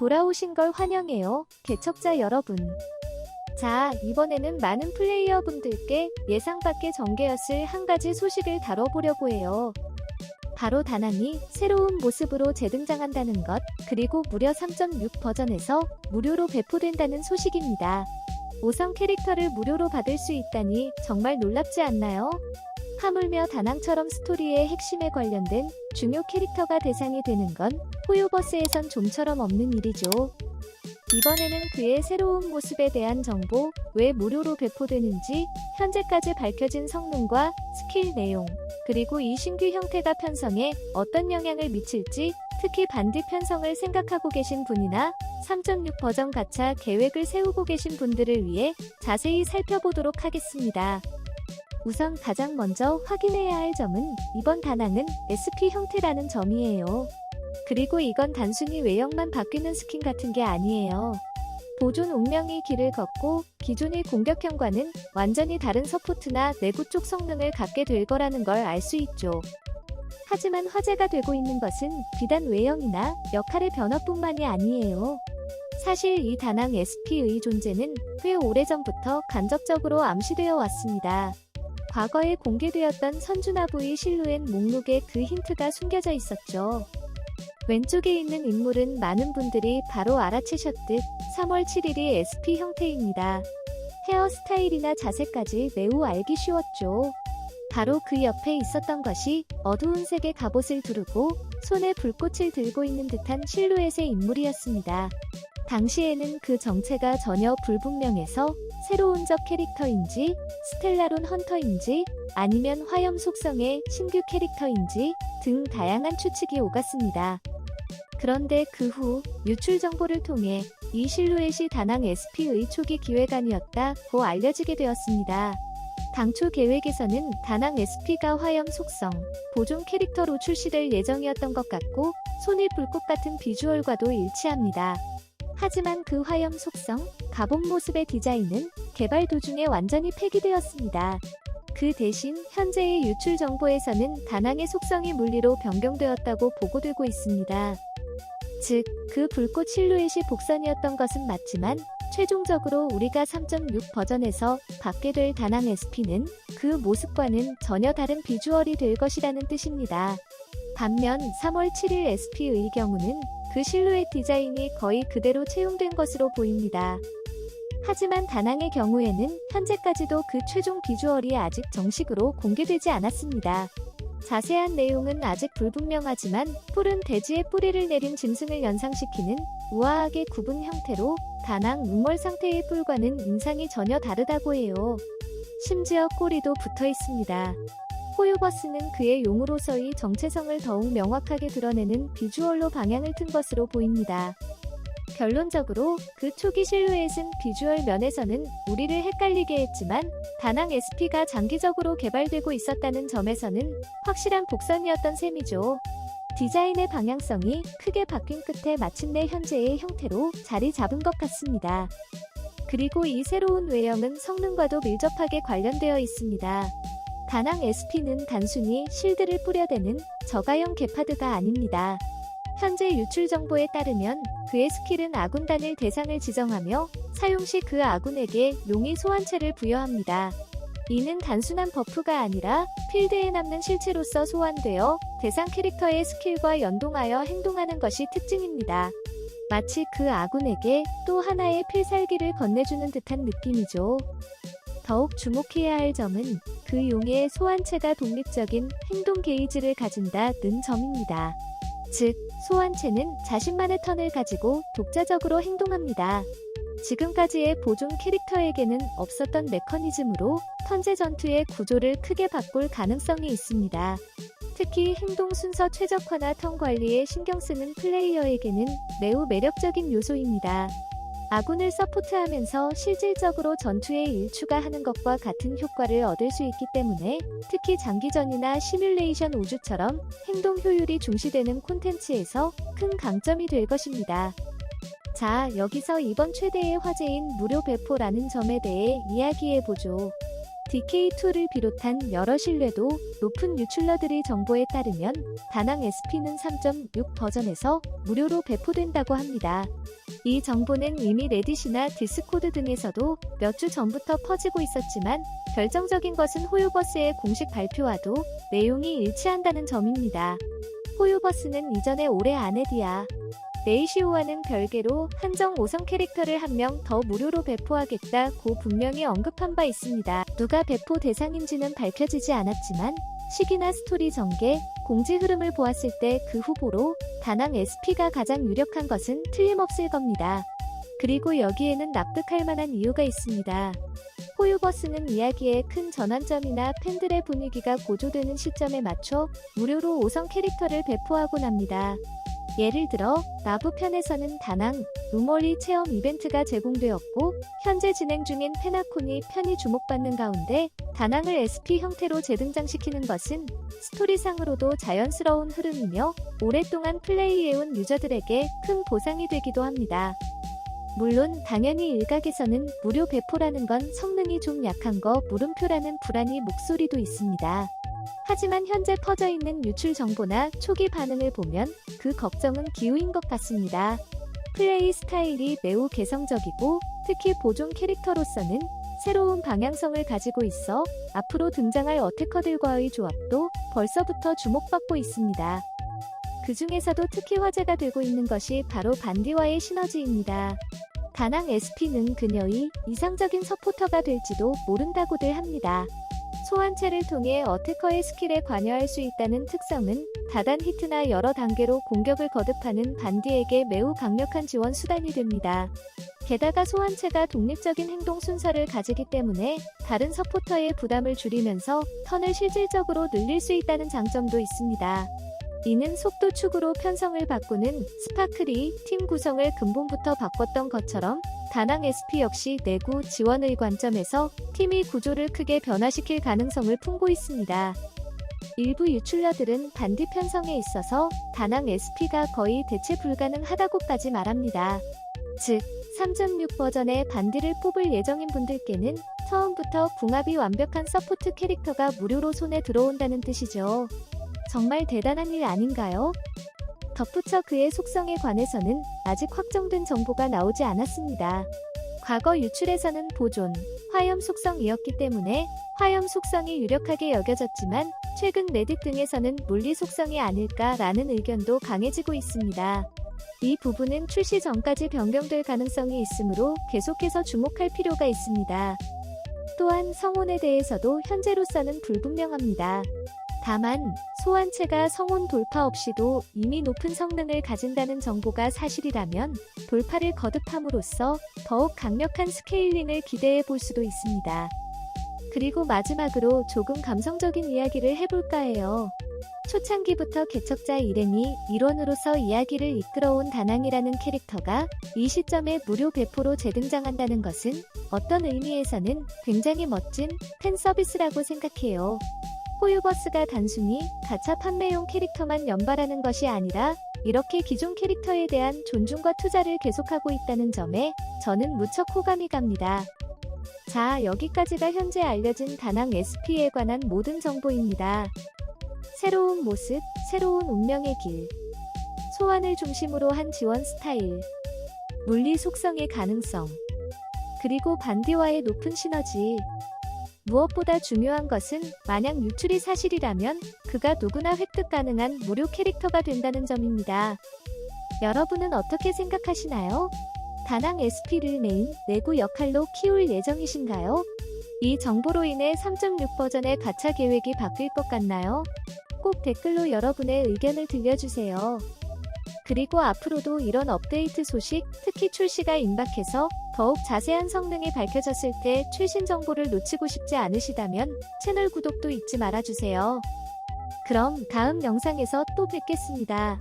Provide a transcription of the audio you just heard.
돌아오신 걸 환영해요, 개척자 여러분. 자, 이번에는 많은 플레이어분들께 예상 밖의 전개였을 한 가지 소식을 다뤄보려고 해요. 바로 다낭이 새로운 모습으로 재등장한다는 것, 그리고 무려 3.6 버전에서 무료로 배포된다는 소식입니다. 5성 캐릭터를 무료로 받을 수 있다니 정말 놀랍지 않나요? 하물며 다낭처럼 스토리의 핵심에 관련된 중요 캐릭터가 대상이 되는 건 호요버스에선 좀처럼 없는 일이죠. 이번에는 그의 새로운 모습에 대한 정보, 왜 무료로 배포되는지, 현재까지 밝혀진 성능과 스킬 내용, 그리고 이 신규 형태가 편성에 어떤 영향을 미칠지, 특히 반디 편성을 생각하고 계신 분이나 3.6 버전 가차 계획을 세우고 계신 분들을 위해 자세히 살펴보도록 하겠습니다. 우선 가장 먼저 확인해야 할 점은 이번 다낭은 SP 형태라는 점이에요. 그리고 이건 단순히 외형만 바뀌는 스킨 같은 게 아니에요. 보존 운명이 길을 걷고 기존의 공격형과는 완전히 다른 서포트나 내구 쪽 성능을 갖게 될 거라는 걸 알 수 있죠. 하지만 화제가 되고 있는 것은 비단 외형이나 역할의 변화뿐만이 아니에요. 사실 이 다낭 SP의 존재는 꽤 오래전부터 간접적으로 암시되어 왔습니다. 과거에 공개되었던 선준아부의 실루엣 목록에 그 힌트가 숨겨져 있었죠. 왼쪽에 있는 인물은 많은 분들이 바로 알아채셨듯 3월 7일이 SP 형태입니다. 헤어스타일이나 자세까지 매우 알기 쉬웠죠. 바로 그 옆에 있었던 것이 어두운 색의 갑옷을 두르고 손에 불꽃을 들고 있는 듯한 실루엣의 인물이었습니다. 당시에는 그 정체가 전혀 불분명해서 새로운 적 캐릭터인지 스텔라론 헌터인지 아니면 화염 속성의 신규 캐릭터인지 등 다양한 추측이 오갔습니다. 그런데 그 후 유출 정보를 통해 이 실루엣이 다낭 SP의 초기 기획안이었다고 알려지게 되었습니다. 당초 계획에서는 다낭 SP가 화염 속성, 보존 캐릭터로 출시될 예정이었던 것 같고 손이 불꽃 같은 비주얼과도 일치합니다. 하지만 그 화염 속성, 가본 모습의 디자인은 개발 도중에 완전히 폐기되었습니다. 그 대신 현재의 유출 정보에서는 다낭의 속성이 물리로 변경되었다고 보고되고 있습니다. 즉, 그 불꽃 실루엣이 복선이었던 것은 맞지만 최종적으로 우리가 3.6 버전에서 받게 될 다낭 SP는 그 모습과는 전혀 다른 비주얼이 될 것이라는 뜻입니다. 반면 3월 7일 SP의 경우는 그 실루엣 디자인이 거의 그대로 채용된 것으로 보입니다. 하지만 다낭의 경우에는 현재까지도 그 최종 비주얼이 아직 정식으로 공개되지 않았습니다. 자세한 내용은 아직 불분명하지만 뿔은 돼지의 뿌리를 내린 짐승을 연상시키는 우아하게 굽은 형태로 다낭 우멀 상태의 뿔과는 인상이 전혀 다르다고 해요. 심지어 꼬리도 붙어 있습니다. 호유버스는 그의 용으로서의 정체성을 더욱 명확하게 드러내는 비주얼로 방향을 튼 것으로 보입니다. 결론적으로 그 초기 실루엣은 비주얼 면에서는 우리를 헷갈리게 했지만 다낭 SP가 장기적으로 개발되고 있었다는 점에서는 확실한 복선이었던 셈이죠. 디자인의 방향성이 크게 바뀐 끝에 마침내 현재의 형태로 자리 잡은 것 같습니다. 그리고 이 새로운 외형은 성능과도 밀접하게 관련되어 있습니다. 다낭 SP는 단순히 실드를 뿌려대는 저가형 개파드가 아닙니다. 현재 유출 정보에 따르면 그의 스킬은 아군 단일 대상을 지정하며 사용 시 그 아군에게 용의 소환체를 부여합니다. 이는 단순한 버프가 아니라 필드에 남는 실체로서 소환되어 대상 캐릭터의 스킬과 연동하여 행동하는 것이 특징입니다. 마치 그 아군에게 또 하나의 필살기를 건네주는 듯한 느낌이죠. 더욱 주목해야 할 점은 그 용의 소환체가 독립적인 행동 게이지를 가진다는 점입니다. 즉, 소환체는 자신만의 턴을 가지고 독자적으로 행동합니다. 지금까지의 보존 캐릭터에게는 없었던 메커니즘으로 턴제 전투의 구조를 크게 바꿀 가능성이 있습니다. 특히 행동 순서 최적화나 턴 관리에 신경 쓰는 플레이어에게는 매우 매력적인 요소입니다. 아군을 서포트하면서 실질적으로 전투에 일추가하는 것과 같은 효과를 얻을 수 있기 때문에 특히 장기전이나 시뮬레이션 우주처럼 행동 효율이 중시되는 콘텐츠에서 큰 강점이 될 것입니다. 자, 여기서 이번 최대의 화제인 무료 배포라는 점에 대해 이야기해보죠. DK2를 비롯한 여러 신뢰도 높은 유출러들의 정보에 따르면 다낭 SP는 3.6 버전에서 무료로 배포된다고 합니다. 이 정보는 이미 레딧이나 디스코드 등에서도 몇 주 전부터 퍼지고 있었지만 결정적인 것은 호유버스의 공식 발표와도 내용이 일치한다는 점입니다. 호유버스는 이전에 올해 아네디아 레이시오와는 별개로 한정 5성 캐릭터를 한 명 더 무료로 배포하겠다고 분명히 언급한 바 있습니다. 누가 배포 대상인지는 밝혀지지 않았지만 시기나 스토리 전개, 공지 흐름을 보았을 때 그 후보로 다낭 SP가 가장 유력한 것은 틀림없을 겁니다. 그리고 여기에는 납득할 만한 이유가 있습니다. 호유버스는 이야기의 큰 전환점이나 팬들의 분위기가 고조되는 시점에 맞춰 무료로 5성 캐릭터를 배포하곤 합니다. 예를 들어 나부편에서는 다낭, 루멀리 체험 이벤트가 제공되었고 현재 진행 중인 페나콘이 편히 주목받는 가운데 다낭을 SP 형태로 재등장시키는 것은 스토리상으로도 자연스러운 흐름이며 오랫동안 플레이해온 유저들에게 큰 보상이 되기도 합니다. 물론 당연히 일각에서는 무료 배포라는 건 성능이 좀 약한 거 물음표라는 불안이 목소리도 있습니다. 하지만 현재 퍼져 있는 유출 정보나 초기 반응을 보면 그 걱정은 기우인 것 같습니다. 플레이 스타일이 매우 개성적이고 특히 보존 캐릭터로서는 새로운 방향성을 가지고 있어 앞으로 등장할 어태커들과의 조합도 벌써부터 주목받고 있습니다. 그 중에서도 특히 화제가 되고 있는 것이 바로 반디와의 시너지입니다. 다낭 SP는 그녀의 이상적인 서포터가 될지도 모른다고들 합니다. 소환체를 통해 어태커의 스킬에 관여할 수 있다는 특성은 다단 히트나 여러 단계로 공격을 거듭하는 반디에게 매우 강력한 지원 수단이 됩니다. 게다가 소환체가 독립적인 행동 순서를 가지기 때문에 다른 서포터의 부담을 줄이면서 턴을 실질적으로 늘릴 수 있다는 장점도 있습니다. 이는 속도 축으로 편성을 바꾸는 스파클이 팀 구성을 근본부터 바꿨던 것처럼 다낭 SP 역시 내구 지원의 관점에서 팀이 구조를 크게 변화시킬 가능성을 품고 있습니다. 일부 유출러들은 반디 편성에 있어서 다낭 SP가 거의 대체 불가능하다고까지 말합니다. 즉, 3.6 버전의 반디를 뽑을 예정인 분들께는 처음부터 궁합이 완벽한 서포트 캐릭터가 무료로 손에 들어온다는 뜻이죠. 정말 대단한 일 아닌가요? 덧붙여 그의 속성에 관해서는 아직 확정된 정보가 나오지 않았습니다. 과거 유출에서는 보존, 화염 속성이었기 때문에 화염 속성이 유력하게 여겨졌지만 최근 레딧 등에서는 물리 속성이 아닐까라는 의견도 강해지고 있습니다. 이 부분은 출시 전까지 변경될 가능성이 있으므로 계속해서 주목할 필요가 있습니다. 또한 성혼에 대해서도 현재로서는 불분명합니다. 다만 소환체가 성혼 돌파 없이도 이미 높은 성능을 가진다는 정보가 사실이라면 돌파를 거듭함으로써 더욱 강력한 스케일링을 기대해 볼 수도 있습니다. 그리고 마지막으로 조금 감성적인 이야기를 해볼까 해요. 초창기부터 개척자 이렌이 일원으로서 이야기를 이끌어온 다낭이라는 캐릭터가 이 시점에 무료 배포로 재등장한다는 것은 어떤 의미에서는 굉장히 멋진 팬 서비스라고 생각해요. 호유버스가 단순히 가차 판매용 캐릭터만 연발하는 것이 아니라 이렇게 기존 캐릭터에 대한 존중과 투자를 계속하고 있다는 점에 저는 무척 호감이 갑니다. 자, 여기까지가 현재 알려진 다낭 SP에 관한 모든 정보입니다. 새로운 모습, 새로운 운명의 길. 소환을 중심으로 한 지원 스타일. 물리 속성의 가능성. 그리고 반디와의 높은 시너지. 무엇보다 중요한 것은 만약 유출이 사실이라면 그가 누구나 획득 가능한 무료 캐릭터가 된다는 점입니다. 여러분은 어떻게 생각하시나요? 다낭 SP를 메인 내구 역할로 키울 예정이신가요? 이 정보로 인해 3.6 버전의 가차 계획이 바뀔 것 같나요? 꼭 댓글로 여러분의 의견을 들려주세요. 그리고 앞으로도 이런 업데이트 소식, 특히 출시가 임박해서 더욱 자세한 성능이 밝혀졌을 때 최신 정보를 놓치고 싶지 않으시다면 채널 구독도 잊지 말아주세요. 그럼 다음 영상에서 또 뵙겠습니다.